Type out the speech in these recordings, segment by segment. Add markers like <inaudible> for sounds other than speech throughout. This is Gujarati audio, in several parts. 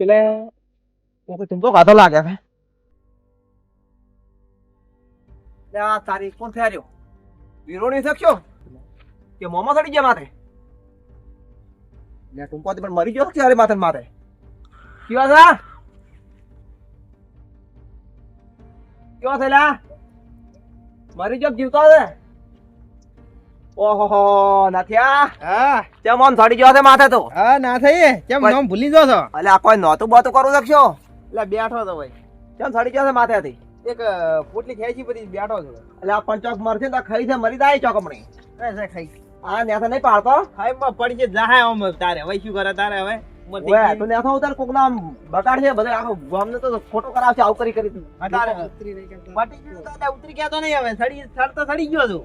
પેલે હું તો ચૂંટો ખાધો લાગે છે લે આ તારી કોણ થયા રહ્યો વિરોણી શક્યો કે મોમાં સડી ગયા માથે લે ટૂંકો પણ મરી ગયો ક્યારે માથે ને માથે કેવા છે કેવા છે લા મરી ગયો જીવતો છે ઓહો નાથિયા હા કેમ આમ સડી ગયો છે માથે તો હા ના થઈ કેમ નામ ભૂલી જો છો અલે આ કોઈ નહોતું બોતું કરું શકશો એટલે બેઠો તો ભાઈ. કેમ સડી ગયો છે માથેથી? એક પોટલી ખેંચી પછી બેઠો છું. એટલે આ પંચોક મરશે તો ખાઈ છે મરી જાય ચોકમણી. એ ખાઈ. આ નેથા નહીં પાડતો? ખાઈ માં પડી છે જાહે ઓમ તારે. હવે શું કરે તારે હવે? ઓય ઉતાર કોક નામ આખો ગામને તો ખોટો કરાવશે આવું કરી કરી તારે. પટી ગયું તો ઉતરી ગયા તો નહીં હવે. સડી સડ તો સડી ગયો છું.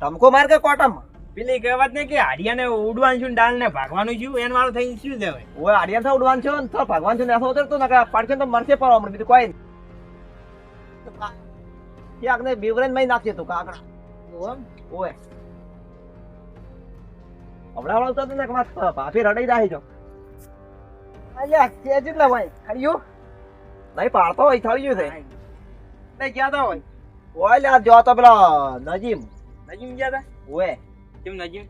ધમકો માર કે કોટમ? પેલી કહેવત ને કે હાડિયાને ઉડવાનું છું ડાલ ને ભાગવાનું છું એન વાળું થઈ શું હવે? ઓય આડિયા થા ઉડવાનું છું ને તો છું છે નેથા ઉતર નકા પાડશે તો મરશે પર હમણાં બીજું કોઈ નહીં. ક્યાંક ને બીવરેનમાં નાખીએ તું કાકડા ઓય. હમણાં વાળો તો ને કે માર રડાઈ જાય છો. અલ્યા કે જેટલા ભાઈ ખડ્યું નહીં પાડતો હોય થઈ ગયું છે તે ગયા તા હોય? ઓય લ્યા જો તો પેલા નજીમ. નજીમ ગયા તા? ઓય. કેમ નજીમ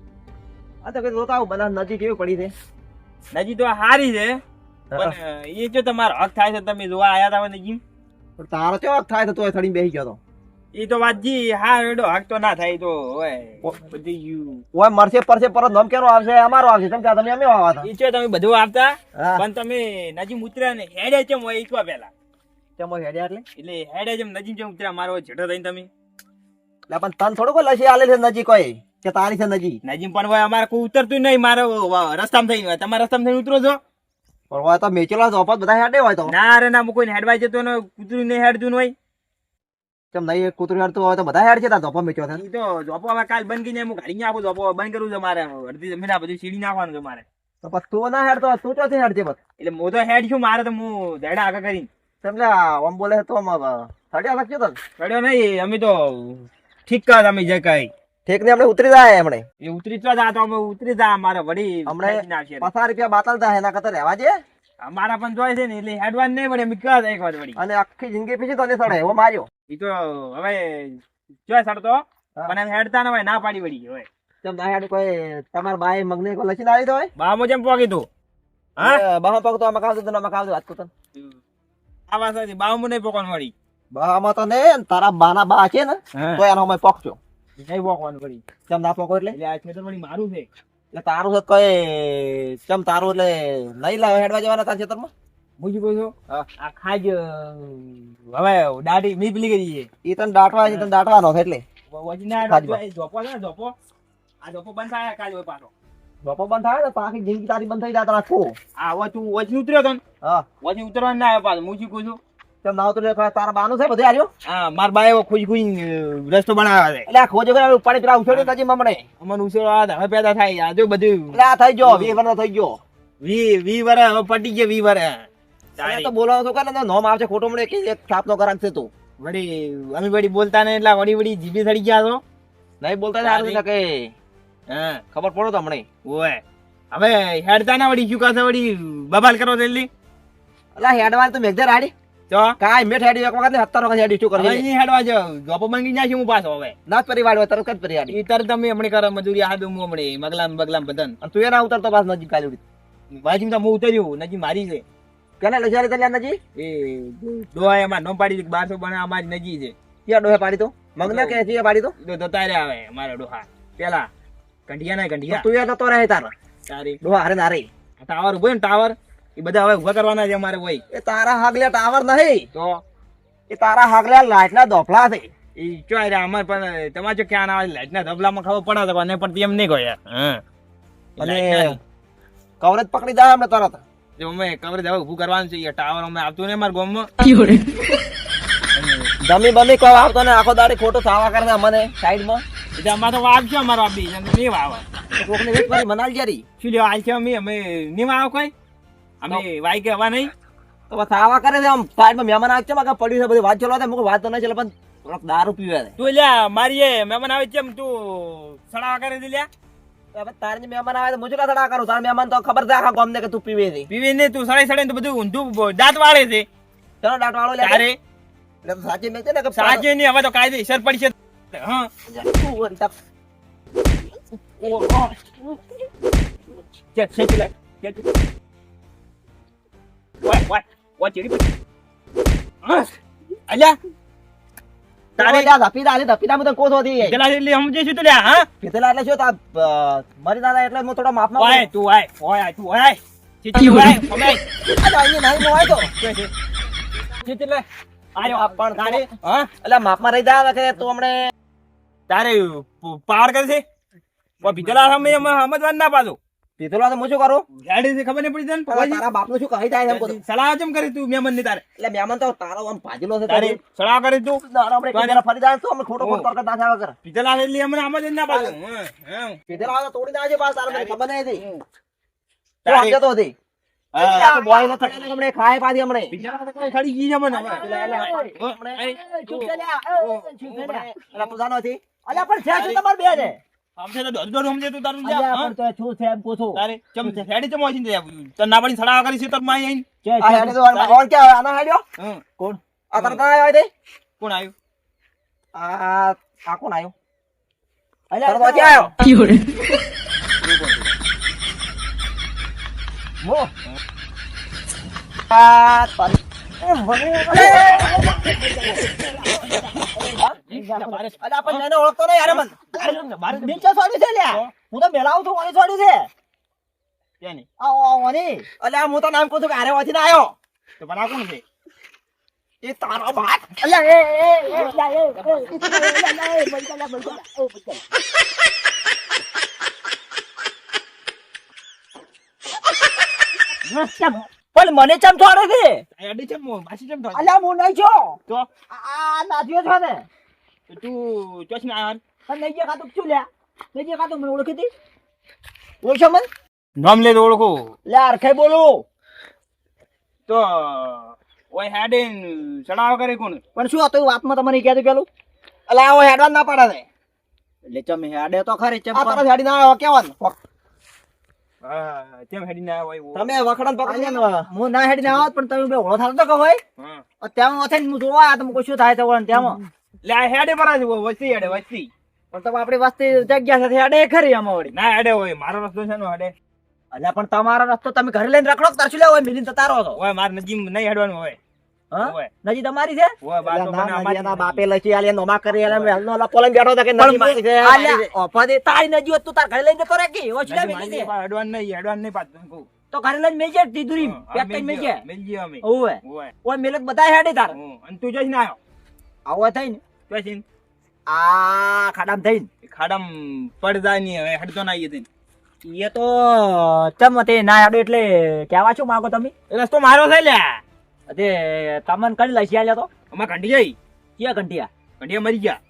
આ તો કઈ જોતા આવું બનાસ નજી કેવી પડી છે? નજીમ તો હારી છે પણ એ જો તમારો હક થાય છે તમે જોવા આયા તા પણ તારો ચો થાય તો તોય થડીને બેસી ગયો તો. એ તો વાત જી હા રેડો હક તો ના થાય તો ઓય મરશે પરશે પરત નમ કેનો આવશે અમારો આવશે તમે તમે અમે આવા હતા. એ છે તમે બધું આવતા પણ તમે નજીમ ઉતર્યા ને હેડે ચમ હોય ઈકવા પેલા? હોય હેડે એટલે? એટલે હેડે જેમ નજીમ જેમ ઉતર્યા મારો જડો થઈને તમે. એટલે પણ તન થોડું કોઈ લસી આલે છે નજીક કોઈ. કે તારી છે નજી નજીમ પણ ભાઈ અમારે કોઈ ઉતરતું નહીં મારે રસ્તામાં થઈને હોય. તમારા રસ્તામાં થઈને ઉતરો છો? પણ હોય તો મેચેલા જોપત બધા હેડે હોય તો. ના અરે ના હું કોઈને હેડવાય જતો ને કૂતરું નહીં હેડતું ને હોય. કેમ નહીં કૂતરું હેડતું હોય તો બધા હેડ છે તાર જોપા મેચ્યો થાય તો જોપો હવે કાલ બંધ કરીને હું ગાડી આપું જોપો બંધ કરું છે મારે. અડધી જમીન આ બધું સીડી નાખવાનું છે મારે. તો પછી તું ના હેડતો તો તું ચોથી હેડ છે બસ એટલે હું તો હેડ છું મારે તો હું ધેડા આગળ કરીને. તમને આમ બોલે તો થડ્યા લખ્યો તો ચડ્યો નહીં અમે તો ઠીક કર અમે જે કઈ. ઠેક ને આપણે ઉતરી જાય હમણે એ ઉતરી તો જા તો અમે ઉતરી જા મારે વળી હમણે પચાસ રૂપિયા બાતલ થાય એના કરતા રહેવા દે. અમારા પણ જોઈ છે ને એટલે હેડવાન નહીં પડે અમે કહે એક વાર વળી અને આખી જિંદગી પીછી તો સડે એવો માર્યો. એ તો હવે જોઈ સડતો પણ એમ હેડતા ના હોય ના પાડી વળી હોય. તેમ ના હેડ કોઈ તમાર બાઈ મગને કોઈ લખીને આવી દો હોય? બામો જેમ પોકી તું. હા? એ પોક તો આમાં કાવતો તો આમાં કાવતો વાત કૂતન આ વાત સાચી બામો નહીં પોકવાનું વળી. બામાં તો ને તારા બાના બા છે ને તો એનો અમે પકજો. નહીં પોકવાનું વળી. ચમ ના પકો એટલે? એટલે આ ખેતર વળી મારું છે. એટલે તારું છે કઈ ચમ તારું એટલે નહીં લાવે હેડવા જવાના તાર ખેતરમાં? હું શું કહું છું? આ ખાજ હવે દાઢી મી પેલી કરી છે. એ તને દાટવા છે તને દાટવાનો છે એટલે. વચી ના ખાજ છે ને જોપો આ જોપો બંધ થાય કાલ હોય પાછો. બાપો બંધ થાય ને તો જિંદગી તારી બંધ થઈ જાય તને આખું આ તું વચી ઉતર્યો તને? હા. વચી ઉતરવાનું ના આવે પાછો. હું શું કહું છું? ચમ ના ઉતરે તારા બાનું છે બધે આર્યો હા માર બાએ ખુજ ખુજ રસ્તો બનાવ્યો છે. એટલે આ ખોજો કરે ઉપાડી પેલા ઉછળ્યો તાજી મમણે. અમન ઉછેરો આ હવે પેદા થાય. આ જો બધું એટલે આ થઈ ગયો વી વર થઈ ગયો. વી વી વરે હવે પટી ગયા વી વરે. તો બોલાવો તો કરે ને નોમ આવશે ખોટો મળે કે એક છાપ નો કરાક છે તું. વળી અમે વળી બોલતા ને એટલે વળી વળી જીભી સડી ગયા તો. નહીં બોલતા સારું કે? હા. ખબર પડો તો હમણે ઓય. હવે હેડતા ના વળી શું છે વળી? બબાલ કરો તેલી અલા હેડવા તો મેઘધર હાડી. તો કાંઈ મેઠ હેડી એક વખત ને સત્તર વખત હેડી શું કરી નહીં હેડવા જાવ જોપો બંગી નાખ્યું હું પાછો હવે? ના જ પરિવાર હોય તરત જ પરિવાર ઈ તરત તમે હમણે કરો મજૂરી હાડું હું હમણે મગલામ બગલામ બધન. અને તું એના ઉતરતો પાસ નજીક કાલી બાજુ તો હું ઉતર્યું નજીક મારી છે. કેને લજારે તલ્યા નજી એ ડોહા એમાં નો પાડી દીધી બારસો બના અમારી નજી છે. ક્યાં ડોહે પાડી તો? મંગને કે છે પાડી તો? તો રહ્યા હવે મારા ડોહા. પેલા કંઢિયા ના કંઢિયા. તું એ તો રહે તાર. તારી. ડોહા હારે નારે ટાવર ઊભો ને ટાવર એ બધા હવે ઊભા કરવાના છે અમારે ભાઈ એ તારા હાગલે ટાવર નહીં. તો? એ તારા હાગલે લાઈટના દોફલા છે. એ ચો રહ્યા અમારે પણ તમારે જો ક્યાં આવે લાઇટના દોફલામાં ખબર પડે તો પણ પણ તેમ નહીં ગયા હા. અને કવરેજ પકડી જાય અમને તરત. જો અમે કવરેજ હવે ઊભું કરવાનું છે યાર ટાવર અમે આવતું ને અમારા ગામમાં. <laughs> જમી બમી કોઈ આવતો ને આખો દાડી ખોટું થાવા કરે અમને મને સાઈડમાં. એટલે અમારે તો વાવ છે અમારો આપી અને નહીં વાવ કોકને વેટ કરી મનાલ જરી. શું લેવા આલ છે અમે અમે નહીં વાવ કોઈ? અમે વાય કે હવા નહીં. તો બસ કરે છે આમ સાઈડમાં મહેમાન આવે છે મારે પડ્યું છે બધી વાત ચલો મુક વાત તો નહીં ચલે પણ થોડોક દારૂ પીવે તું લ્યા મારી મહેમાન આવે છે તું સડાવા કરે છે લ્યા? તારે મહેમાન આવે તો મુજુ કા થડા કરું? તારા મહેમાન તો ખબર છે આખા ગામને કે તું પીવે છે. પીવી ને તું સડાઈ સડાઈ તો બધું ઊંધું દાંત વાળે છે. ચલો દાંત વાળો લે. તારે? એટલે તો સાચી મેં છે ને સાચે નહીં હવે તો હા. ઓ, ઓ. ખેંચી. વાય વાય વાય ચીડી. અલ્યા. તારે ત્યાં હતી. પેલા એટલે સમજે શું તું લ્યા હા? પીધેલા એટલે શું તા, દાદા એટલે હું થોડા માફમાં વાય તું વાય વાય તું વાય ચીચી વાય ઓમે અરે, અહીં નહીં, હું તો. ચીચી લે આયો. આ પણ તારે હા? એટલે માફમાં રહી જા કે તું હમણે તારે પાર કરી છે? સામે સમજવાનું ના પાછું પીધેલો તો હું કરો. ગાડી થી ખબર નહીં પડી તને? હવે તારા બાપનું શું કહી જાય એમ? સલાહ જેમ કરી તું મહેમાનની તારે? એટલે મહેમાન તો તારો આમ ભાજેલો છે તારી સલાહ કરી તું. તારો આપણે કેમેરા ફરી જાય તો અમે ખોટો ખોટો કરતા થયા વગર. લઈ લી અમને આમ જ ના પાછો હોય તો તોડી દાજે પાછા, તારે મને ખબર નહીં હતી. તું તારી- સમજતો હતી. તો બોય નો થયો હમણે ખાય પાછી હમણે. ભીતલા તો ખડી ગઈ છે મને હમણાં- ચૂપ ચૂપ હતી? પણ બે ને? સમજે તો દોઢ દોઢ સમજે તું તારું જા, હા? પણ તો શું છે એમ પૂછું. તારે ચમ હેડી ચમ વાંચીને જાય આવું. તને ના પડી સડાવા કરી છે તો માં આઈને. આ હેડે તો કોણ? હેડ્યો? આ તરત આવ્યો તે? કોણ આવ્યું આ આ કોણ આવ્યો? તરત વાંચી આવ્યો. મો. આ તારી- એ મને- અલ્યા ઓળખતો નહીં યાર મન. નીચે છોડ્યું છે લ્યા. હું તો મેલા છું ઓણી છોડ્યું છે ત્યાં આ ઓની. અલ્યા હું તો નામ કહું છું કે હારે વાંચીને આવ્યો તો પણ કોણ છે એ તારો ભાત અલ્યા એ એ એ એ, એ, બળી ગયા, ઓ, બળી ગયા. પણ મને ચમ થોડે છે? એડી ચમ માસી ચમ થોડે અલ્યા હું નહીં છો તો? આ નાથીઓ છો ને. તું ચોસ ના આન પણ નહીં ગયા ખાતું શું લ્યા? નહીં ગયા ખાતું મને ઓળખી હતી? ઓળખો મન? નામ લે તો ઓળખો. લે અરખે બોલો. તો ઓય હેડે ચડાવ કરે કોણ? પણ શું હતું વાતમાં તમારે કહેતો પેલું? અલ્યા ઓય હેડવા ના પાડે. એટલે ચમ હેડે તો ખરી ચમ આ તરફ હેડી ના કેવાનું તેમ હેડી ના હોય તમે વખડાન પકડી ને. હું. ના હેડી ના આવત પણ તમે બે ઓળો થતો તો ભાઈ ત્યાં ઓથે હું જોવા આ તમે શું થાય તો ત્યાં લે હેડે મરા જ વસ્તી હેડે વસ્તી. પણ તમે આપણી વસ્તી જગ્યા સાથે હેડે ખરી આમાં વળી. ના હેડે હોય મારો રસ્તો છે નો હેડે. અલ્યા પણ તમારો રસ્તો તમે ઘરે લઈને રખડો કે લે લેવો મિલિન તારો હતો હોય મારે નજીમ નહીં હેડવાનું હોય. નજી તમારી છે? હોય બાર તો મને અમારી એના બાપે લખી આલે નોમા કરી આલે મેલનો લપો લઈને બેઠો કે નજી છે આલ્યા. ઓફા દે તારી નજી હોત તું તાર ઘરે લઈને જતો રે કે ઓછડા નજીમ મેલી દે નહીં હેડવાનું નહીં પાછું કહું. તો ઘરે લઈને મેલ જાય પેક કરીને મેલ જાય અમે. ઓવે ઓય. મેલત બધા હેડે તાર. અને તું જોઈશ ના આવો થઈ ને આ ખાડામ થઈને. ખાડામાં પડદા નહીં હવે હડતો ના આવીએ તને. એ તો ચમ તે ના હેડો એટલે કેવા છો માગો તમે? રસ્તો મારો છે લ્યા. તે તમને કઈ લઈ આલ્યા તો. અમાર જઈ ક્યાં ઘંટિયા ઘંટિયા મરી ગયા.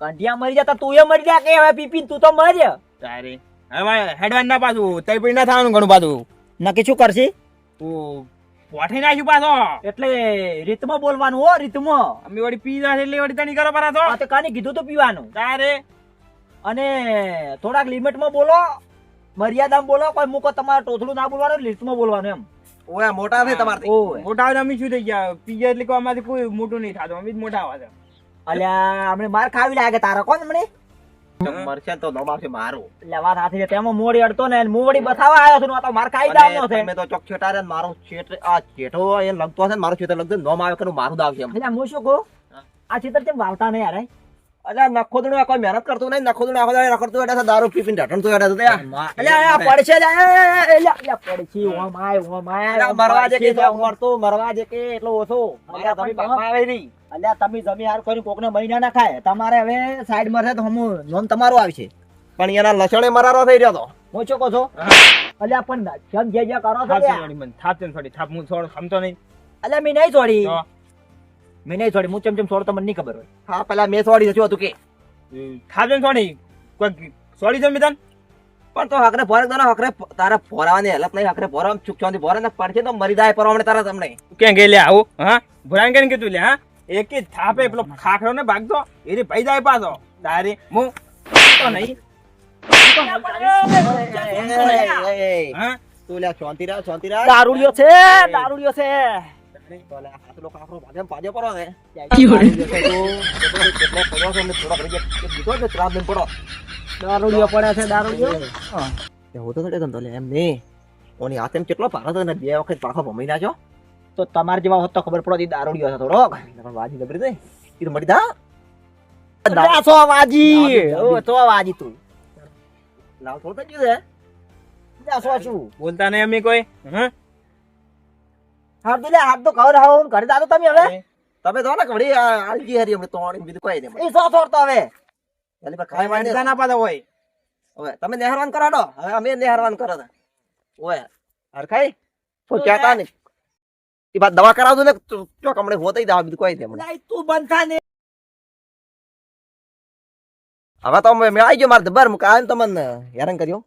ઘંટિયા મરી જતા તું એ મરી જા કે હવે પીપી તું તો મર તારે. હવે હેડવાન ના પાછું તઈ પડી ના થવાનું ઘણું પાછું. નક્કી શું કરશી? તું પોઠી નાખ્યું પાછો. એટલે રીતમાં બોલવાનું હો રીતમાં. અમે વળી પી જાય એટલે વળી તણી કરો પરા તો. તે કાને કીધું તો પીવાનું? તારે. અને થોડાક લિમિટમાં બોલો મર્યાદામાં બોલો કોઈ મૂકો તમારે ટોથડું ના બોલવાનું લિસ્ટમાં બોલવાનું એમ. ઓયા મોટા છે તમારથી? ઓય. મોટા આવે અમે શું થઈ ગયા? પીજે એટલે કોઈ અમારથી કોઈ મોટું નહીં થતું. અમે જ મોટા આવા છે. અલ્યા આપણે માર ખાવી લાગે તારા. કોણ મને મરશે તો નોમ આવશે મારું. એટલે વાત હાથી છે. તેમાં મોડી અડતો ને મોડી વળી બતાવવા આવ્યો છું તો માર ખાઈ દાવનો છે. તમે તો ચોક છેટારે ને મારો છેટ આ છેઠો એ લગતો હશે ને મારો છેટો લગતો નોમ આવે કે મારું દાવ છે એટલે હું શું કહું? આ ચિત્ર કેમ વાવતા નહીં યાર અલ્યા નખોદણું કોઈ મહેનત કરતું નહીં નખોદણું આખો દાડો રખડતું હેઠે દારૂ પી પીને ઢટણતું હેઠે છે અલ્યા પડશે લે, એ, એ, એ, અલ્યા, અલ્યા, પડશે, ઓમ આય, ઓમ આય, મરવા જે કે ઓમ. મરવા જે કે એટલો ઓછો. અલ્યા, તમે પણ બાપા આવે નહીં. અલ્યા તમે જમી હાર કરીને કોકને મહિના ના ખાય તમારે હવે સાઈડમાં છે તો હમું લોન તમારું આવશે. પણ એના લસણે મરારો થઈ રહ્યો તો. હું શું છો? છું અલ્યા પણ જમ જે જે કરો છો થાપ થોડી, હું છોડ- સમતો નહીં. અલ્યા મેં નહીં છોડી. મેં નહીં છોડી હું ચમ ચમ છોડતો મને નહીં ખબર હોય. હા પેલા મેં સોડી નથી હતું કે. ખાજો થાપ છે ને થોડી. કોઈક સોરી છે પણ તો હકરે ફોરક દો હકરે તારા ફોરાવાની હેલ્પ નહીં હકરે ફોરામ ચૂકચાંથી ફોરા ને પડશે તો મરી જાય પરવા તારા તમને. તું ક્યાં ગઈ લે આવું? હા? ભરાણ કેને કીધું લે હા? એક જ થાપે પેલો ખાખરો ને ભાગતો એરી ભાઈ જાય પાછો. તારે હું તો નહીં. તું લ્યા શાંતિ રાખ શાંતિ રાખ. દારૂડિયો છે દારૂડિયો છે. તો પડો દારૂડિયો એમ નહીં ઓની હાથે કેટલો પાકો હતો બે વખત પાખો ભમી નાખ્યો તો તમારે જેવા હોત તો ખબર પડો દારૂડિયો છે થોડોક વાજી ગબરી દે ઈ તો મરી જા સો વાજી સો વાજી તું લાવ થોડું થઈ ગયું છે બોલતા નહીં અમે કોઈ હા હાથ તો લે હાથ તો કવર હાવ ઘરે દાદો તમે હવે. તમે તો ને ઘડી આલજી હરી હમણાં તોણી બીજું કોઈ નહીં એ સો છોડતો હવે? એટલે પર ખાઈ વાંધા ના પાડો હોય હવે તમે નેહરવાન કરો દો હવે અમે નેહરવાન કરો દે ઓય હરખાઈ તો કહેતા નહીં? એ બાદ દવા કરાવજો ને ચોક હમણાં હોતઈ દવા બીજું કોઈ નહીં તું બનતા ને હવે તો મેં આવી ગયો મારે દબર મુકા તમને હેરાન કર્યો.